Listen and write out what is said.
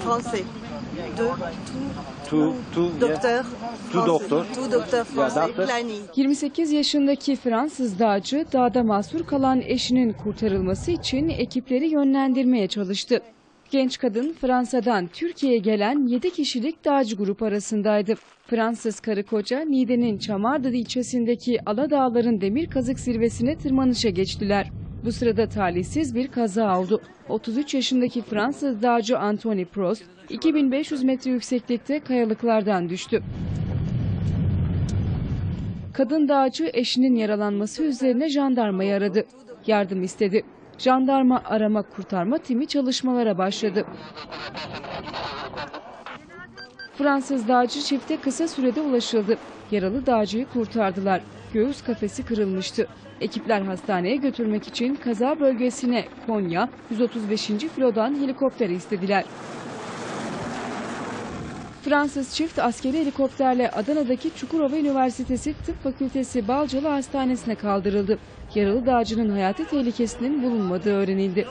français. Deux, yeah. docteurs. Two français. doctors. Two docteurs français. doctors. Plani. 28 yaşındaki Fransız dağcı dağda mahsur kalan eşinin kurtarılması için ekipleri yönlendirmeye çalıştı. Genç kadın Fransa'dan Türkiye'ye gelen 7 kişilik dağcı grup arasındaydı. Fransız karı koca Niğde'nin Çamardı ilçesindeki Aladağların demir kazık zirvesine tırmanışa geçtiler. Bu sırada talihsiz bir kaza oldu. 33 yaşındaki Fransız dağcı Anthony Prost 2500 metre yükseklikte kayalıklardan düştü. Kadın dağcı eşinin yaralanması üzerine jandarmayı aradı. Yardım istedi. Jandarma arama kurtarma timi çalışmalara başladı. Fransız dağcı çifte kısa sürede ulaşıldı. Yaralı dağcıyı kurtardılar. Göğüs kafesi kırılmıştı. Ekipler hastaneye götürmek için kaza bölgesine Konya 135. filodan helikopter istediler. Fransız çift askeri helikopterle Adana'daki Çukurova Üniversitesi Tıp Fakültesi Balcalı Hastanesi'ne kaldırıldı. Yaralı dağcının hayati tehlikesinin bulunmadığı öğrenildi.